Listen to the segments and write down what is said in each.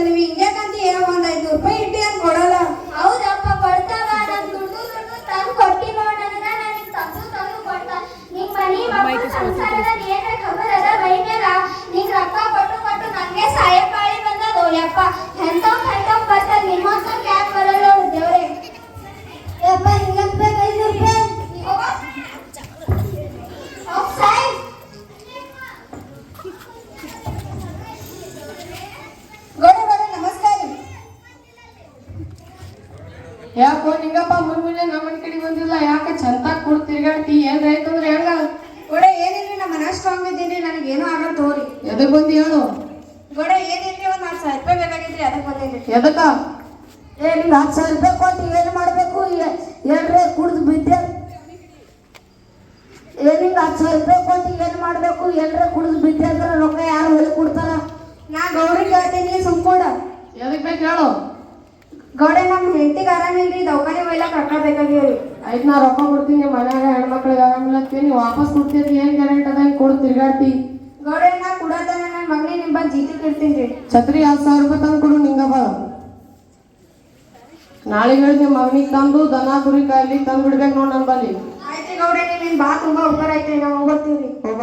ನೀವು ಹಿಂಗ್ಯಾಕಂತ ಏನೋ ಒಂದ್ ಐದ್ನೂರು ರೂಪಾಯಿ ಇಟ್ಟಿ ಅಂತ ಕೊಡಲ್ಲ. ಹೌದಪ್ಪ ಬರ್ತಾವ ನಮ್ ದುಡ್ಡು ದುಡ್ಡು ತಂದು ಕೊಟ್ಟಿ ನೋಡ ನನಗ ನನಗೆ ಮನಿ ಮಕ್ಕಳು ಸಂಸಾರದಾಗ ಖಬರ್ ಅದ ಬೈಮ್ಯಾಗ ನಿಂಗ್ ರೊಕ್ಕ ಕೊಟ್ಟು ಕೊಟ್ಟು ನಂಗೆ ಸಹಾಯ ಬಾಳಿ ಬಂದದ ಓಯಪ್ಪ ಎಂತವ್ ಎಂತವ್ ನಿಮ್ಮ ಎದಕ್ಕ? ಏ ನಿಮ್ಗೆ ಹತ್ತು ಸಾವಿರ ರೂಪಾಯಿ ಕೊಟ್ಟು ಏನು ಮಾಡಬೇಕು? ಏನ್ರೇ ಕುಡಿದು ಬಿದ್ದೆ. ಏ ನಿಮ್ಗೆ ಹತ್ತು ಸಾವಿರ ರೂಪಾಯಿ ಕೊಟ್ಟು ಏನು ಮಾಡಬೇಕು? ಎಲ್ಲರೇ ಕುಡಿದು ಬಿದ್ದೆ ಅಂದ್ರೆ ರೊಕ್ಕ ಯಾರು ಹೊಲಿ ಕೊಡ್ತಾರ? ನಾ ಗೌರಿ ಕೇಳ್ತೀನಿ ಸುಮ್ಕೊಡ ಎದಕ್ಕೆ ಬೇಕು ಹೇಳು? ಗೌಡೆ ನಮ್ಮ ಹೆಂಡತಿಗೆ ಆರಾಮಿಲ್ರಿ ರೀ ದವಾಖಾನೆ ಒಯ್ಲಾಕ ರೊಕ್ಕ ಆಯ್ತು ನಾ ರೊಕ್ಕ ಕೊಡ್ತೀನಿ ಮನ್ಯಾಗ ಹೆಣ್ಮಕ್ಳಿಗೆ ಆರಾಮಿಲ್ಲ ನೀವು ವಾಪಸ್ ಕೊಡ್ತೀರಿ ಏನು ಗ್ಯಾರಂಟಿ ಅದ? ಕೊಡ್ ತಿರ್ಗಾಡ್ತಿ. ಗೌಡೆ ನಾ ಕೊಡೋದನ್ನ ಮಗನೇ ನಿಮ್ಮ ಬಾ ಜೀತಿ ಕಟ್ತೀನಿ ಛತ್ರಿ ಹತ್ತು ಸಾವಿರ ರೂಪಾಯಿ ತಂದು ಕೊಡು ನಿಂಗವ ನಾಳೆ ಹೇಳಿ ನಿಮ್ಮ ಮಗನಿಗೆ ತಂದು ದನ ಕುರಿ ಕಾಯಿಲಿ ತಂದು ಬಿಡ್ಬೇಕು ನೋಡ್ ನನ್ನ ಬಲ್ಲಿ. ಆಯ್ತು ಗೌಡ್ರಿ ನಿಮ್ಗೆ ಬಾ ತುಂಬಾ ಉಪಕಾರ ಆಯ್ತು ನಾವು ಹೋಗ್ತೀವಿ ಹೋಗ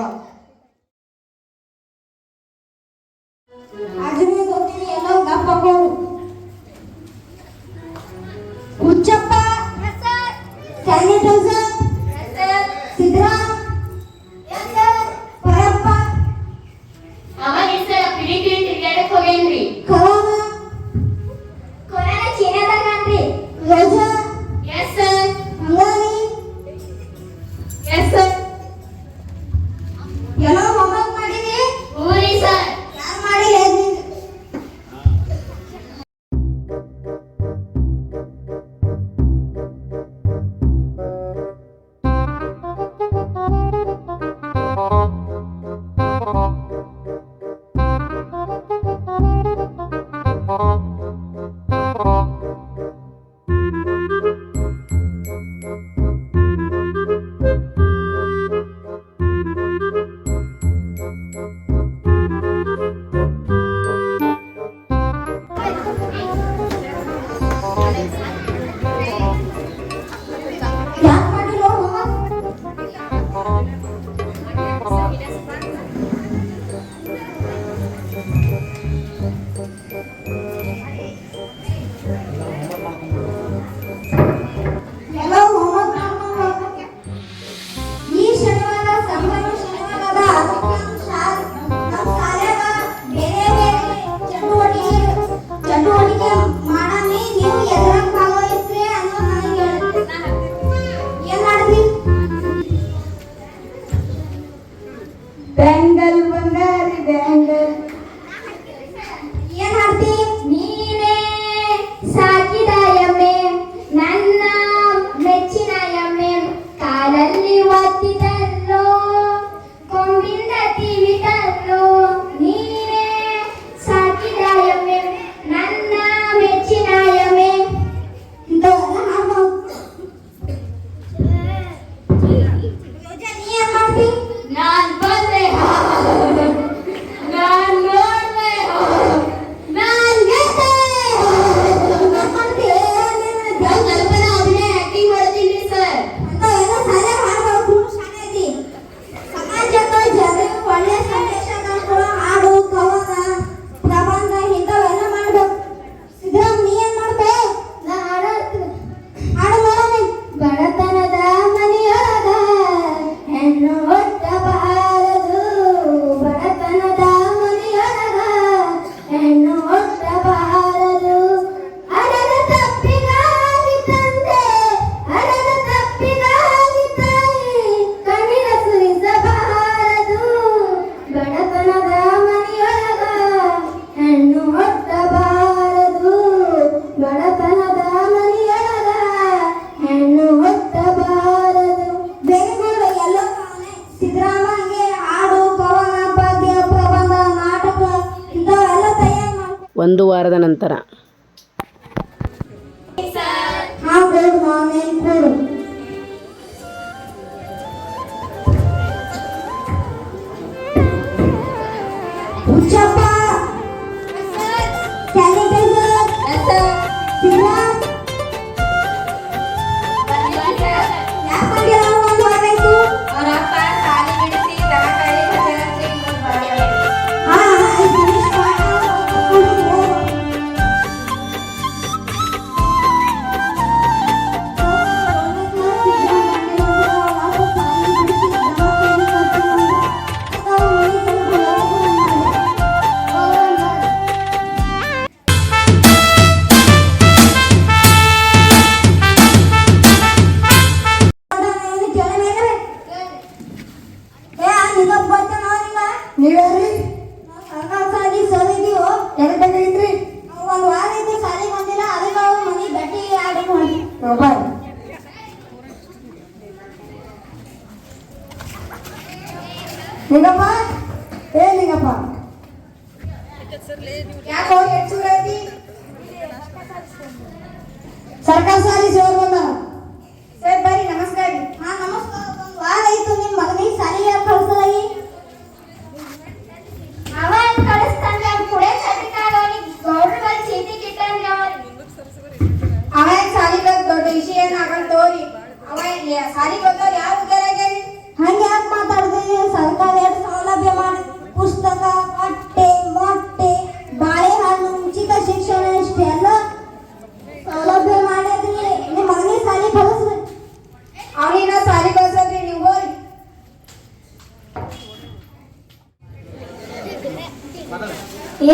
பெண்கள் முன்னேறி வேண்டும் ಒಂದು ವಾರದ ನಂತರ. ಸಾಲಿ ಸೋದಿದೀವು ಎದಕ್ ಬಂದಿದ್ರಿ ವಾರ ಐತಿ ಸಾಲಿ ಬಂದಿಲ್ಲ. ಅದಕ್ಕೆ ಅವ್ರ ಮನಿ ಗಟ್ಟಿ ಆಡಕ್ ಹೊಂಟಿ ಬಾಯ್ ನಿಂಗಪ್ಪ ಏ ನಿಂಗಪ್ಪ ಯಾಕೆ ಹೋಗಿ ಹೆಚ್ಚು ಐತಿ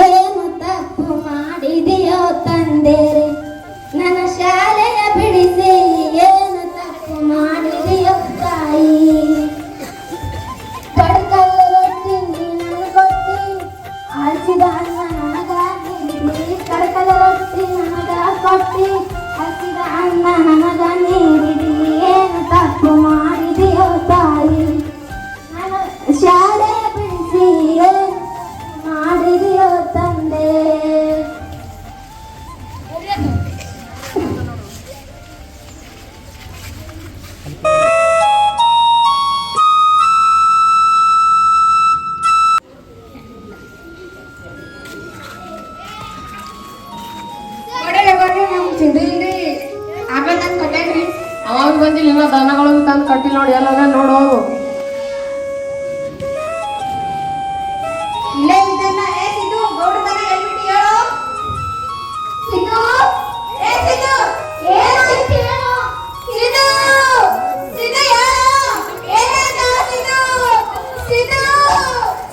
ಏನು ತಪ್ಪು ಮಾಡಿದೆಯೋ ತಂದೆ ನನ್ನ ಶಾಲೆಯ ಬಿಡಿಸಿ ಏನು ತಪ್ಪು ಮಾಡಿದೆಯೋ ತಾಯಿ ಪಡ್ಕಲ್ಲು ಕಾಳು ತಂದು ಕಟ್ಟಿ ನೋಡಿ ಎಲ್ಲ ನೋಡು.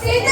ಸಿದ್ಧ